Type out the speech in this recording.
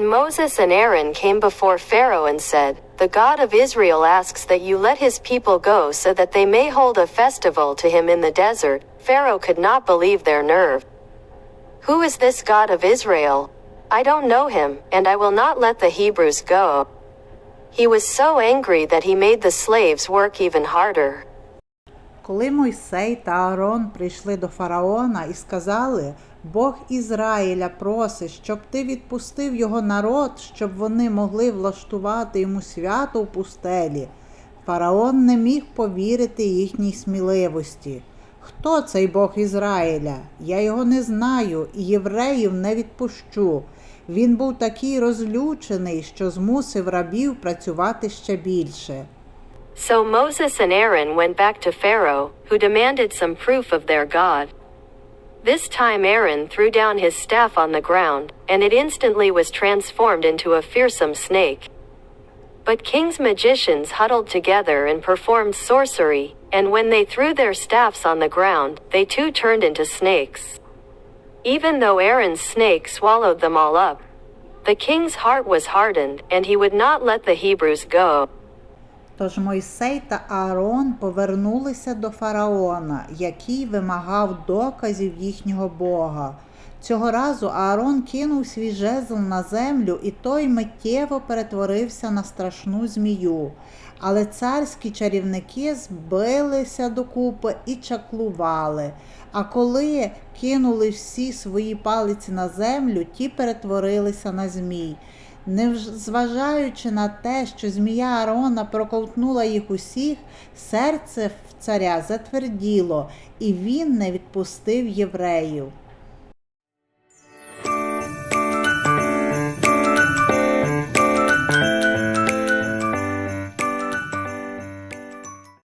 Moses and Aaron came before Pharaoh and said, The God of Israel asks that you let his people go so that they may hold a festival to him in the desert. Pharaoh could not believe their nerve. Who is this God of Israel? I don't know him, and I will not let the Hebrews go. He was so angry that he made the slaves work even harder. Коли Мойсей та Аарон прийшли до фараона і сказали: Бог Ізраїля просить, щоб ти відпустив його народ, щоб вони могли влаштувати йому свято в пустелі. Фараон не міг повірити їхній сміливості. Хто цей Бог Ізраїля? Я його не знаю і євреїв не відпущу. Він був такий розлючений, що змусив рабів працювати ще більше. So Moses and Aaron went back to Pharaoh, who demanded some proof of their God. This time Aaron threw down his staff on the ground, and it instantly was transformed into a fearsome snake. But king's magicians huddled together and performed sorcery, and when they threw their staffs on the ground, they too turned into snakes. Even though Aaron's snake swallowed them all up, the king's heart was hardened, and he would not let the Hebrews go. Тож Мойсей та Аарон повернулися до фараона, який вимагав доказів їхнього Бога. Цього разу Аарон кинув свій жезл на землю, і той миттєво перетворився на страшну змію. Але царські чарівники збилися докупи і чаклували. А коли кинули всі свої палиці на землю, ті перетворилися на змій. Незважаючи на те, що змія Аарона проковтнула їх усіх, серце в царя затверділо, і він не відпустив євреїв.